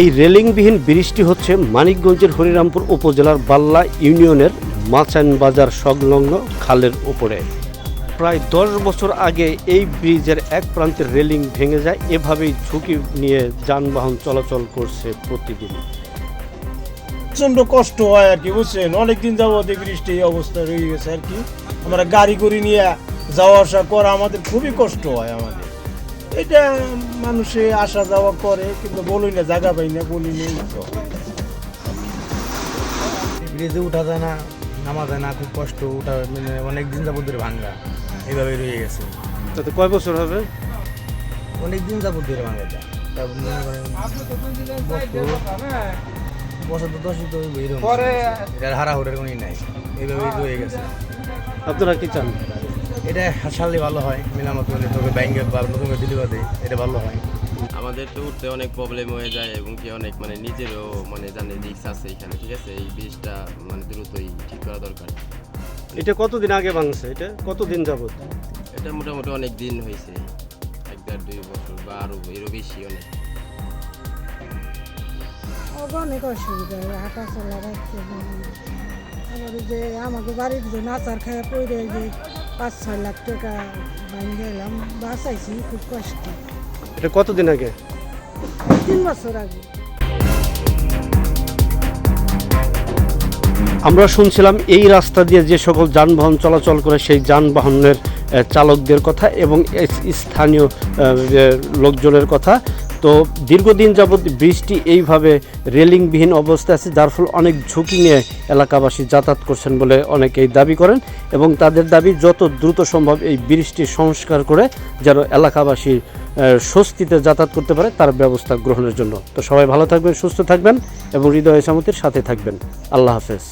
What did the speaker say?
এই রেলিংবিহীন ব্রিজটি হচ্ছে মানিকগঞ্জের হরিরামপুর উপজেলার বাল্লা ইউনিয়নের মাচান বাজার সংলগ্ন খালের উপরে। প্রায় দশ বছর আগে এই ব্রিজের এক প্রান্তের রেলিং ভেঙে যায়, এভাবেই ঝুঁকি নিয়ে যানবাহন চলাচল করছে প্রতিদিন। প্রচণ্ড কষ্ট হয় আর কি, বুঝছেন? অনেকদিন যাবত এই বৃষ্টি এই অবস্থা রয়ে গেছে আর কি। আমরা গাড়ি করে নিয়ে যাওয়া আসা করা আমাদের খুবই কষ্ট হয় আমাদের। এটা মানুষে আসা যাওয়া করে কিন্তু বলি না জায়গা পাই না বলি নেই ব্রিজে উঠা যায় না নামা যায় না খুব কষ্ট উঠা মানে অনেক দিন যাবত ধরে ভাঙ্গা এইভাবে রয়ে গেছে। তাতে কয় বছর হবে? অনেক দিন যাবত ধরে ভাঙ্গা যায়। বছর বছর তো দশই তো এরকম। এটার হারাহুড়ের কোনো নাই রয়ে গেছে। আপনারা কি চান? এটা সারলে ভালো হয়। হলে তোকে ব্যাংকে বা নতুন করে এটা ভালো হয়। আমাদের তো উঠতে অনেক প্রবলেম হয়ে যায় এবং কি অনেক মানে নিজেরও মানে জানে রিক্স আছে এখানে ঠিক আছে? এই বীজটা মানে দ্রুতই ঠিক করা দরকার। এটা কতদিন আগে ভাঙছে? এটা কতদিন যাবত? এটা মোটামুটি অনেক দিন হয়েছে। এক দেড় দুই বছর বা আরও এরও বেশি অনেক। অনেক অসুবিধা হয় হাঁটা চলা রাখতে আবার যে আমাকে বাড়ির যে নাচার খায় পড়ে যে পাঁচ ছয় লাখ টাকা বাঁচাইছি খুব কষ্ট। এটা কতদিন আগে? তিন বছর আগে। আমরা শুনছিলাম এই রাস্তা দিয়ে যে সকল যানবাহন চলাচল করে সেই যানবাহনের চালকদের কথা এবং স্থানীয় লোকজনের কথা। তো দীর্ঘদিন যাবৎ বৃষ্টি এইভাবে রেলিংবিহীন অবস্থায় আছে, যার ফলে অনেক ঝুঁকি নিয়ে এলাকাবাসী যাতায়াত করছেন বলে অনেকেই দাবি করেন এবং তাদের দাবি যত দ্রুত সম্ভব এই ব্রিজটি সংস্কার করে যেন এলাকাবাসী স্বস্তিতে যাতায়াত করতে পারে, তার ব্যবস্থা গ্রহণের জন্য। তো সবাই ভালো থাকবেন, সুস্থ থাকবেন এবং হৃদয় সামতির সাথে থাকবেন। আল্লাহ হাফেজ।